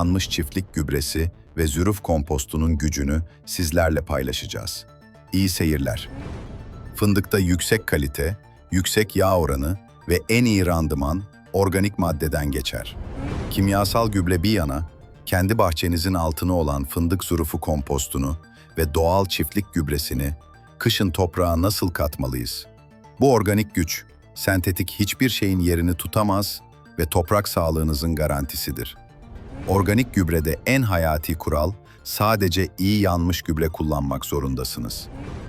yanmış çiftlik gübresi ve züruf kompostunun gücünü sizlerle paylaşacağız. İyi seyirler. Fındıkta yüksek kalite, yüksek yağ oranı ve en iyi randıman organik maddeden geçer. Kimyasal gübre bir yana, kendi bahçenizin altını olan fındık zurufu kompostunu ve doğal çiftlik gübresini kışın toprağa nasıl katmalıyız? Bu organik güç, sentetik hiçbir şeyin yerini tutamaz ve toprak sağlığınızın garantisidir. Organik gübrede en hayati kural sadece iyi yanmış gübre kullanmak zorundasınız.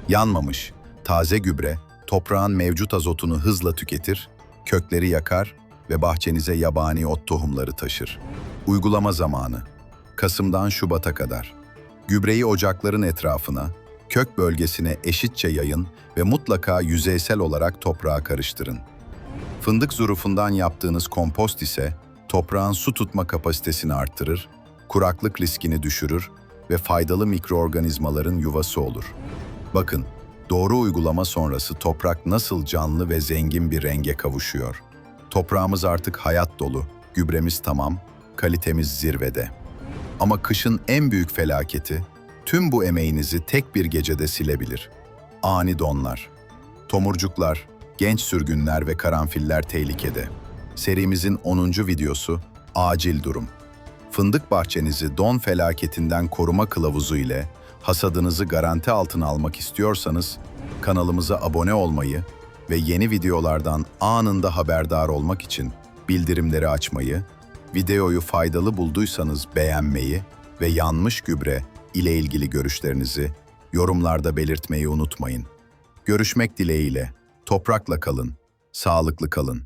Yanmamış, taze gübre toprağın mevcut azotunu hızla tüketir, kökleri yakar ve bahçenize yabani ot tohumları taşır. Uygulama zamanı Kasım'dan Şubat'a kadar. Gübreyi ocakların etrafına, kök bölgesine eşitçe yayın ve mutlaka yüzeysel olarak toprağa karıştırın. Fındık zurufundan yaptığınız kompost ise toprağın su tutma kapasitesini arttırır, kuraklık riskini düşürür ve faydalı mikroorganizmaların yuvası olur. Bakın, doğru uygulama sonrası toprak nasıl canlı ve zengin bir renge kavuşuyor. Toprağımız artık hayat dolu, gübremiz tamam, kalitemiz zirvede. Ama kışın en büyük felaketi, tüm bu emeğinizi tek bir gecede silebilir. Ani donlar. Tomurcuklar, genç sürgünler ve karanfiller tehlikede. Serimizin 10. videosu Acil Durum. Fındık bahçenizi don felaketinden koruma kılavuzu ile hasadınızı garanti altına almak istiyorsanız kanalımıza abone olmayı ve yeni videolardan anında haberdar olmak için bildirimleri açmayı, videoyu faydalı bulduysanız beğenmeyi ve yanmış gübre ile ilgili görüşlerinizi yorumlarda belirtmeyi unutmayın. Görüşmek dileğiyle, toprakla kalın, sağlıklı kalın.